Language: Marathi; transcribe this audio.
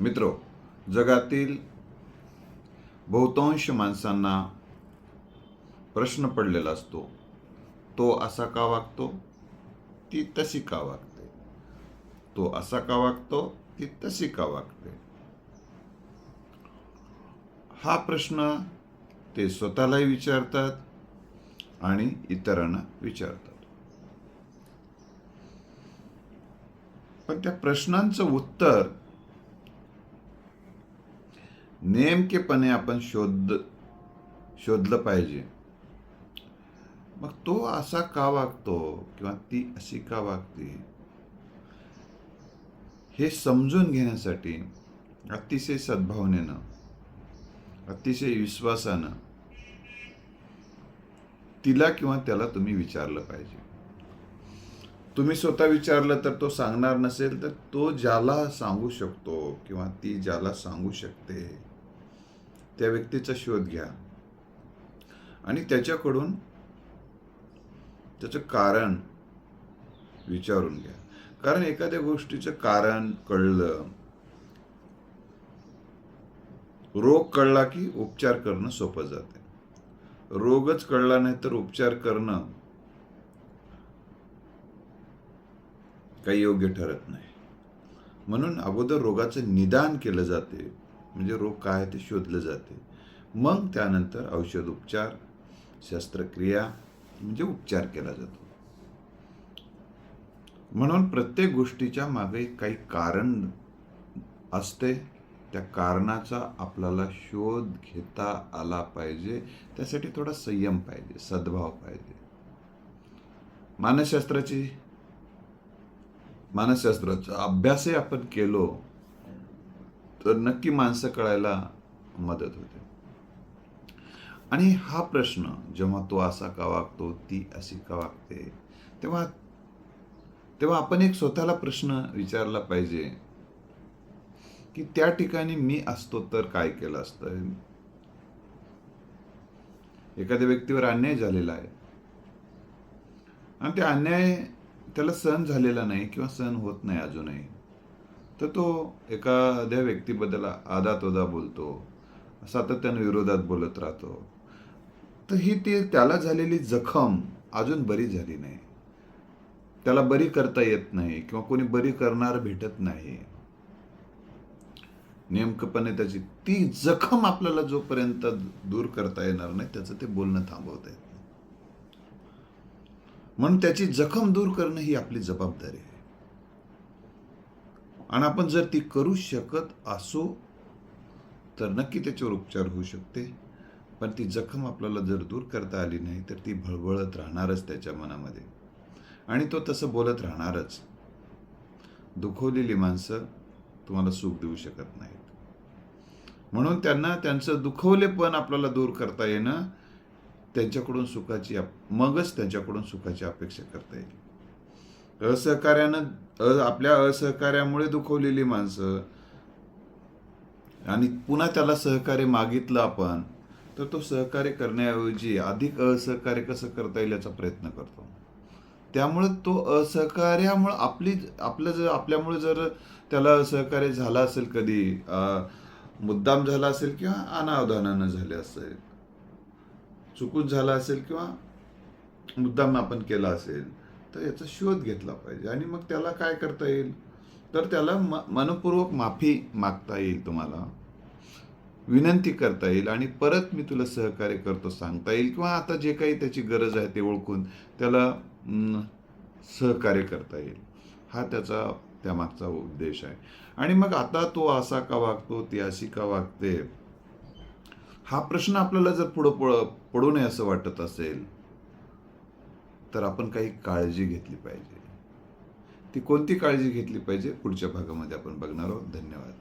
मित्र जगातील बहुतांश माणसांना प्रश्न पडलेला असतो तो असा का वागतो? ती तशी का वागते? तो असा का वागतो? ती तशी का वागते? हा प्रश्न ते स्वतःलाही विचारतात आणि इतरांना विचारतात. पण त्या प्रश्नांचं उत्तर नेमकेपणे आपण शोध शोधलं पाहिजे. मग तो असा का वागतो किंवा ती अशी का वागते? हे समजून घेण्यासाठी अतिशय सद्भावनेनं अतिशय विश्वासानं तिला किंवा त्याला तुम्ही विचारलं पाहिजे. तुम्ही स्वतः विचारलं तर तो सांगणार नसेल तर तो ज्याला सांगू शकतो किंवा ती ज्याला सांगू शकते त्या व्यक्तीचा शोध घ्या. आणि त्याच्याकडून त्याचं कारण विचारून घ्या. कारण एखाद्या गोष्टीचं कारण कळलं रोग कळला की उपचार करणं सोपं जाते. रोगच कळला नाही तर उपचार करणं काही योग्य ठरत नाही. म्हणून अगोदर रोगाचं निदान केलं जाते. म्हणजे रोग काय आहे ते शोधलं जाते. मग त्यानंतर औषध उपचार शस्त्रक्रिया म्हणजे उपचार केला जातो. म्हणून प्रत्येक गोष्टीच्या मागे काही कारण असते. त्या कारणाचा आपल्याला शोध घेता आला पाहिजे. त्यासाठी थोडा संयम पाहिजे सद्भाव पाहिजे. मानसशास्त्राची मानसशास्त्राचा अभ्यासही आपण केलो. तर नक्की माणसं कळायला मदत होते. आणि हा प्रश्न जेव्हा तो असा का वागतो ती अशी का वागते तेव्हा तेव्हा आपण एक स्वतःला प्रश्न विचारला पाहिजे की त्या ठिकाणी मी असतो तर काय केलं असतं? एखाद्या व्यक्तीवर अन्याय झालेला आहे. आणि ते अन्याय त्याला सहन झालेला नाही किंवा सहन होत नाही अजूनही. तर तो एखाद्या व्यक्तीबद्दल आदातोदा बोलतो सातत्यानं विरोधात बोलत राहतो. तर ही ती त्याला झालेली जखम अजून बरी झाली नाही. त्याला बरी करता येत नाही किंवा कोणी बरी करणार भेटत नाही. नेमकपणे त्याची ती जखम आपल्याला जोपर्यंत दूर करता येणार नाही त्याचं ते बोलणं थांबवता येत नाही. म्हणून त्याची जखम दूर करणं ही आपली जबाबदारी आहे. आणि आपण जर ती करू शकत असो तर नक्की त्याच्यावर उपचार होऊ शकते. पण ती जखम आपल्याला जर दूर करता आली नाही तर ती भळबळत राहणारच त्याच्या मनामध्ये. आणि तो तसं बोलत राहणारच. दुखवलेली माणसं तुम्हाला सुख देऊ शकत नाहीत. म्हणून त्यांना त्यांचं दुखवलेपण आपल्याला दूर करता येणं त्यांच्याकडून सुखाची मगच त्यांच्याकडून सुखाची अपेक्षा करता येईल. असहकार्यानं आपल्या असहकार्यामुळे दुखवलेली माणसं आणि पुन्हा त्याला सहकार्य मागितलं आपण तर तो सहकार्य करण्याऐवजी अधिक असहकार्य कसं करता येईल याचा प्रयत्न करतो. त्यामुळे तो असहकार्यामुळे आपली आपलं जर आपल्यामुळे जर त्याला असहकार्य झालं असेल कधी मुद्दाम झाला असेल किंवा अनावधानानं झाले असेल चुकून झाला असेल किंवा मुद्दाम आपण केला असेल तर याचा शोध घेतला पाहिजे. आणि मग त्याला काय करता येईल? तर त्याला म मनपूर्वक माफी मागता येईल तुम्हाला. विनंती करता येईल आणि परत मी तुला सहकार्य करतो सांगता येईल. किंवा आता जे काही त्याची गरज आहे ते ओळखून त्याला सहकार्य करता येईल. हा त्याचा त्यामागचा उद्देश आहे. आणि मग आता तो असा का वागतो ती अशी का वागते? हा प्रश्न आपल्याला जर पुढं पड पडू नये असं वाटत असेल तर आपण काही काळजी घेतली पाहिजे. ती कोणती काळजी घेतली पाहिजे? पुढच्या भागामध्ये आपण बघणार आहोत. धन्यवाद.